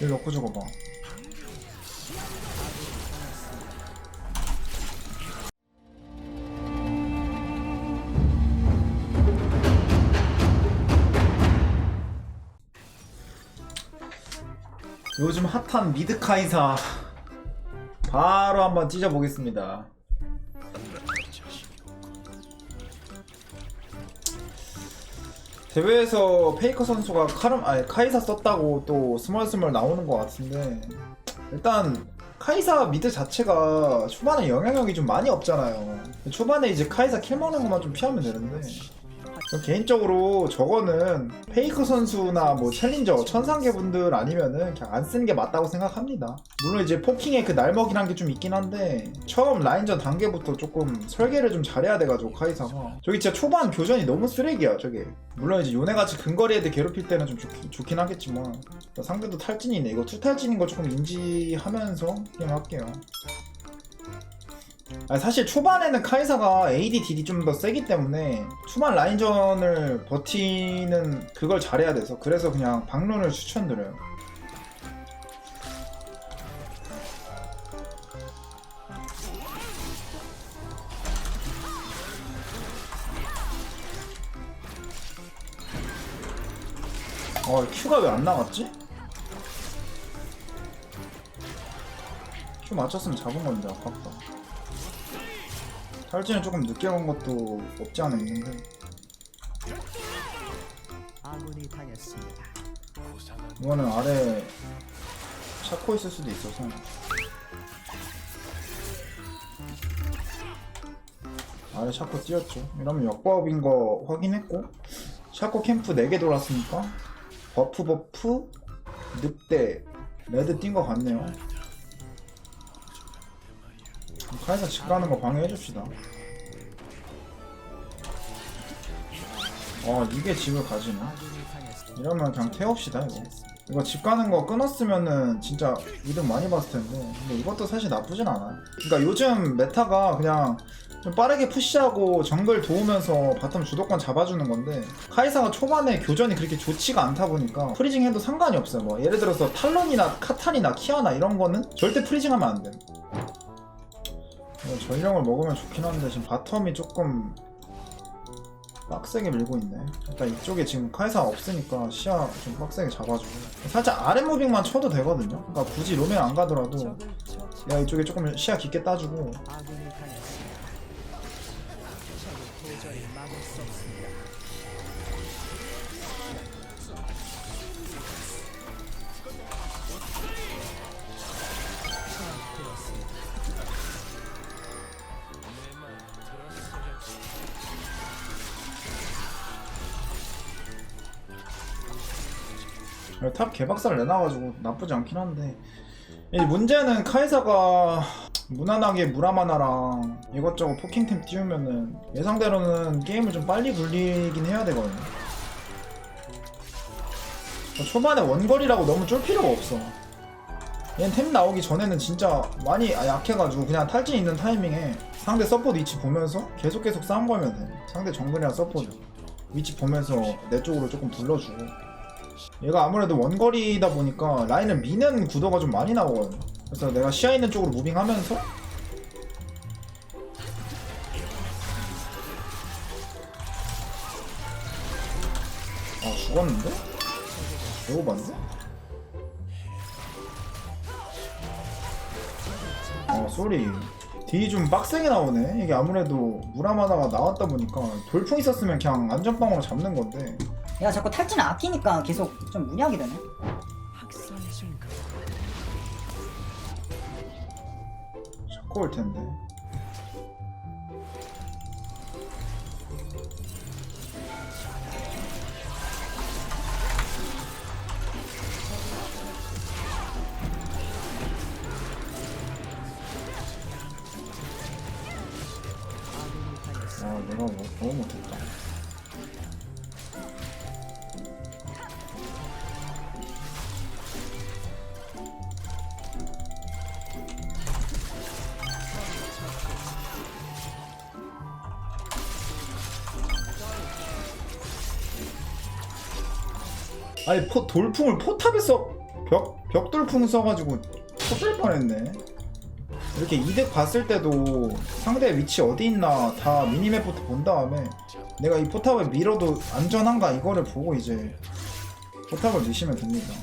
여기 넣고 죽어봐. 요즘 핫한 미드 카이사 바로 한번 찢어보겠습니다 대회에서 페이커 선수가 카름 아니 카이사 썼다고 또 스멀스멀 나오는 것 같은데 일단 카이사 미드 자체가 초반에 영향력이 좀 많이 없잖아요. 초반에 이제 카이사 킬 먹는 것만 좀 피하면 되는데 저 개인적으로 저거는 페이커 선수나 뭐 챌린저 천상계 분들 아니면은 그냥 안 쓰는 게 맞다고 생각합니다. 물론 이제 포킹의 그 날먹이란 게 좀 있긴 한데 처음 라인전 단계부터 조금 설계를 좀 잘해야 돼가지고 카이사가 저기 진짜 초반 교전이 너무 쓰레기야 저게. 물론 이제 요네같이 근거리 애들 괴롭힐 때는 좀 좋긴, 좋긴 하겠지만 상대도 탈진이네 이거 투탈진인 거 조금 인지하면서 그냥 할게요. 아니, 사실 초반에는 카이사가 AD, 딜이 좀더 세기 때문에 초반 라인전을 버티는 그걸 잘해야 돼서 그래서 그냥 박론을 추천드려요. 어, 큐가 왜 안 나갔지? 큐 맞췄으면 잡은 건데 아깝다. 탈진을 조금 늦게 온 것도 없지 않아 있는데. 아군이 당했습니다. 이거는 아래 샤코 있을 수도 있어서. 아래 샤코 띄었죠. 이러면 역법인 거 확인했고 샤코 캠프 4개 돌았으니까 버프 버프 늑대 레드 띈거 같네요 카이사 집 가는 거 방해해줍시다. 아 이게 집을 당했습니다. 이러면 그냥 태웁시다 이거. 이거 집 가는 거 끊었으면은 진짜 이득 많이 봤을 텐데. 근데 이것도 사실 나쁘진 않아요. 그러니까 요즘 메타가 그냥 좀 빠르게 푸시하고 정글 도우면서 바텀 주도권 잡아주는 건데 카이사가 초반에 교전이 그렇게 좋지가 않다 보니까 프리징 해도 상관이 없어요. 뭐 예를 들어서 탈론이나 카탄이나 키아나 이런 거는 절대 프리징하면 안돼 전령을 먹으면 좋긴 한데 지금 바텀이 조금 빡세게 밀고 있네. 일단 이쪽에 지금 카이사 없으니까 시야 좀 빡세게 잡아주고 살짝 아랫 무빙만 쳐도 되거든요. 그러니까 굳이 로맨 안 가더라도. 내가 이쪽에 조금 시야 깊게 따주고 탑 개박살을 내놔가지고 나쁘지 않긴 한데 이 문제는 카이사가 무난하게 무라마나랑 이것저것 포킹템 띄우면은 예상대로는 게임을 좀 빨리 굴리긴 해야 되거든요. 초반에 원거리라고 너무 쫄 필요가 없어. 얘는 템 나오기 전에는 진짜 많이 약해가지고 그냥 탈진 있는 타이밍에 상대 서포트 위치 보면서 계속 계속 싸움 걸면 돼. 상대 정글이랑 서포트 위치 보면서 내 쪽으로 조금 불러주고 얘가 아무래도 원거리다 보니까 라인을 미는 구도가 좀 많이 나오거든요. 그래서 내가 시야 있는 쪽으로 무빙하면서 아 죽었는데? 배고반데? 아 쏘리 딜이 좀 빡세게 나오네 이게 아무래도 무라마다가 나왔다 보니까 돌풍 있었으면 그냥 안전빵으로 잡는 건데 내가 자꾸 탈진을 아끼니까 계속 좀 무리하게 되네. 자꾸 올 텐데. 아 내가 뭐, 너무 못했다 아니 포, 돌풍을 포탑에서 벽 벽돌풍 써가지고 터질 뻔했네. 이렇게 이득 봤을 때도 상대 위치 어디 있나 다 미니맵부터 본 다음에 내가 이 포탑을 밀어도 안전한가 이거를 보고 이제 포탑을 미시면 됩니다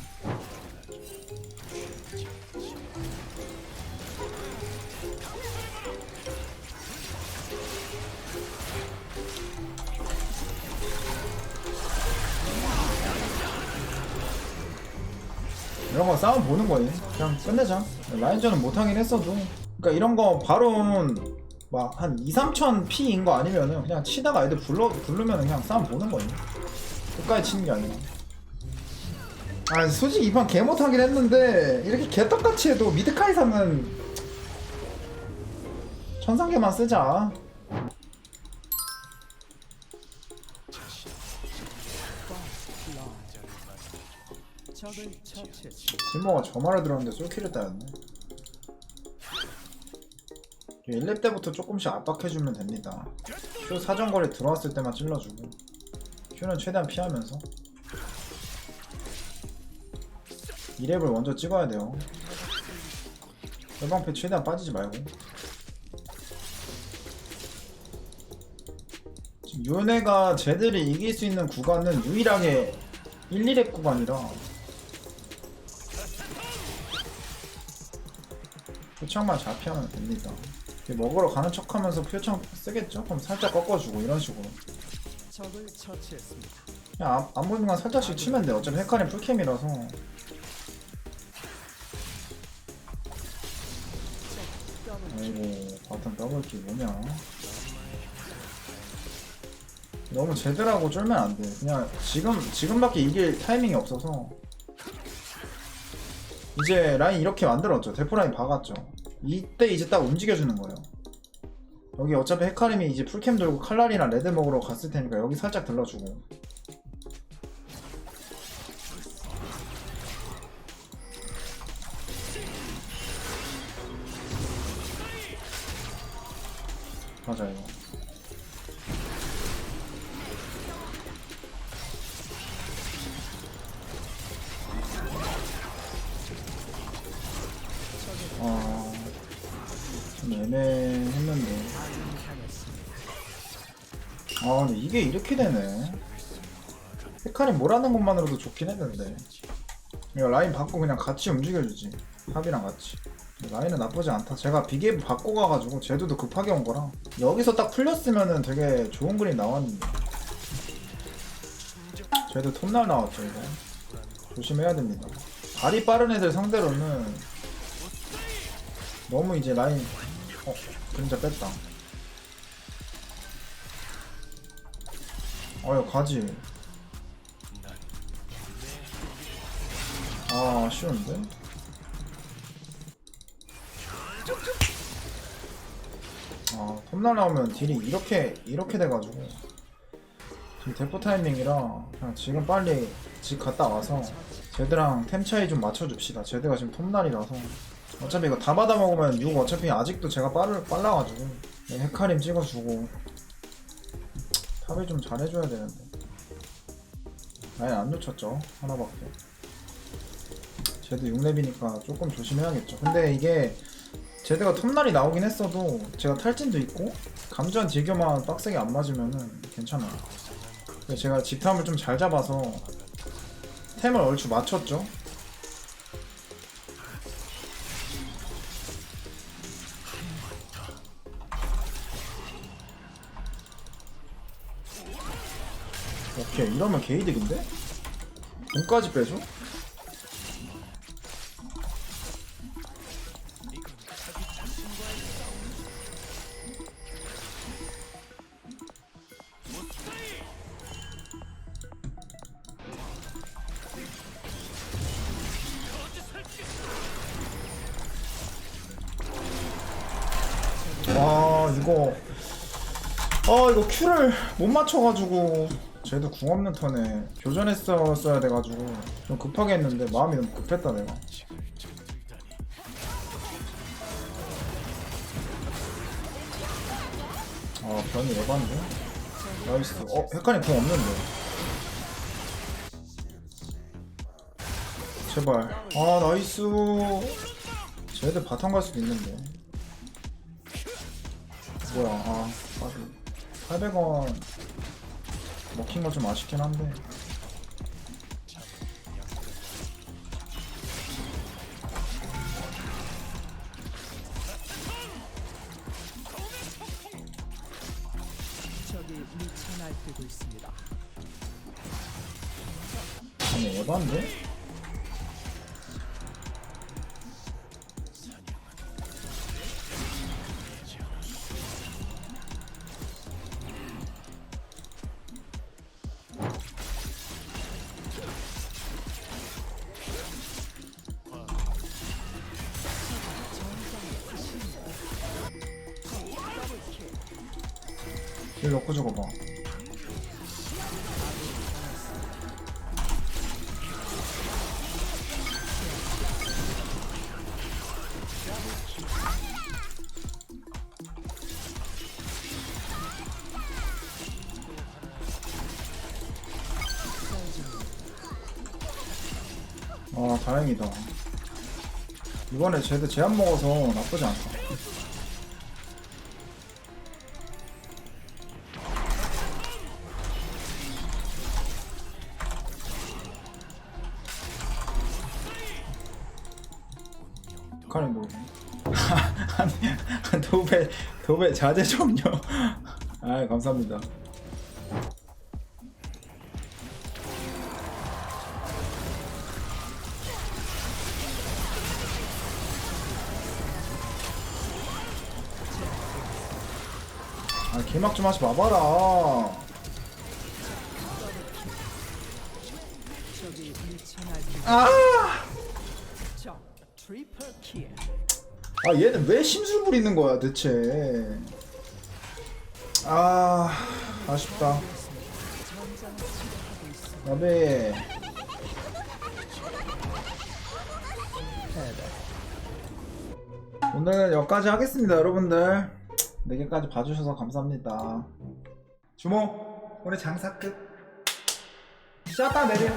이런 거 싸움 보는 거예요. 그냥 끝내자. 라인전은 못하긴 했어도. 그러니까 이런 거 바론 막한 2, 3천 피인 거 아니면은 그냥 치다가 애들 불러 부르면 그냥 싸움 보는 거예요. 끝까지 치는 게 아니라. 아 솔직히 이판 개 못하긴 했는데 이렇게 개떡같이 해도 미드카이상은 천상계만 쓰자. 적을 처치했습니다. 딜모가 저 말을 들었는데 솔킬을 따였네. 1렙 때부터 조금씩 압박해주면 됩니다. Q 사정거리 들어왔을 때만 찔러주고 Q는 최대한 피하면서. 2렙을 먼저 찍어야 돼요. 열방패 최대한 빠지지 말고. 지금 요네가 쟤들이 이길 수 있는 구간은 유일하게 1, 2렙 구간이라 표창만 잘 피하면 됩니다. 먹으러 가는 척하면서 표창 쓰겠죠? 그럼 살짝 꺾어주고 이런 식으로. 적을 처치했습니다. 그냥 안, 안 보이는 건 살짝씩 치면 돼. 어차피 헤카림 풀캠이라서. 아이고 바텀 더블킬 뭐냐? 너무 제대로하고 쫄면 안 돼. 그냥 지금 지금밖에 이길 타이밍이 없어서. 이제 라인 이렇게 만들었죠. 대포 라인 박았죠. 이때 이제 딱 움직여주는 거예요. 여기 어차피 헤카림이 이제 풀캠 돌고 칼날이나 레드 먹으러 갔을 테니까 여기 살짝 들러주고. 맞아요. 좀 애매했는데. 아, 근데 이게 이렇게 되네. 헤카림 뭐라는 것만으로도 좋긴 했는데. 이거 라인 받고 그냥 같이 움직여주지. 합이랑 같이. 라인은 나쁘지 않다. 제가 비게임 받고 가가지고 제도도 급하게 온 거라 여기서 딱 풀렸으면은 되게 좋은 그림 나왔는데 제도 톱날 나왔죠 이거 조심해야 됩니다. 발이 빠른 애들 상대로는 너무 이제 라인 어 그림자 뺐다. 어여 가지. 아 아쉬운데. 아, 톱날 나오면 딜이 이렇게 이렇게 돼가지고 지금 대포 타이밍이라 그냥 지금 빨리 집 갔다 와서 제드랑 템 차이 좀 맞춰줍시다. 제드가 지금 톱날이라서 어차피 이거 다 받아 먹으면 6 어차피 아직도 제가 빠르 빨라가지고 네, 헤카림 찍어주고 탑을 좀 잘해줘야 되는데 라인 안 놓쳤죠 하나밖에 제드 6렙이니까 조금 조심해야겠죠. 근데 이게 제드가 톱날이 나오긴 했어도 제가 탈진도 있고 감전 딜교만 빡세게 안 맞으면은 괜찮아요. 제가 집탐을 좀 잘 잡아서 템을 얼추 맞췄죠. 오케이 이러면 게이득인데? 돈까지 빼줘? 와 이거 아 이거 큐를 못 맞춰가지고 쟤도 궁 없는 턴에 교전했었어야 돼가지고 좀 급하게 했는데 마음이 너무 급했다 내가. 아 변이 에반데? 나이스. 어 헷갈림 궁 없는데. 제발. 아 나이스. 쟤들 바텀 갈 수도 있는데. 뭐야 아 빠지 800원 먹힌 거 좀 아쉽긴 한데 적이 미쳐 날뛰고 있습니다. 아니 에반데? 일 넣고 적어봐. 아 다행이다. 이번에 쟤들 제한 먹어서 나쁘지 않다 도배 도배 자제 좀요 아 감사합니다. 아 개막 좀 하지 마봐라. 아! 아 얘는 왜 심술 부리는 거야 대체? 아 아쉽다. 야배 오늘 여기까지 하겠습니다 여러분들. 4개까지 봐주셔서 감사합니다. 주모 오늘 장사 끝. 샤빠 내려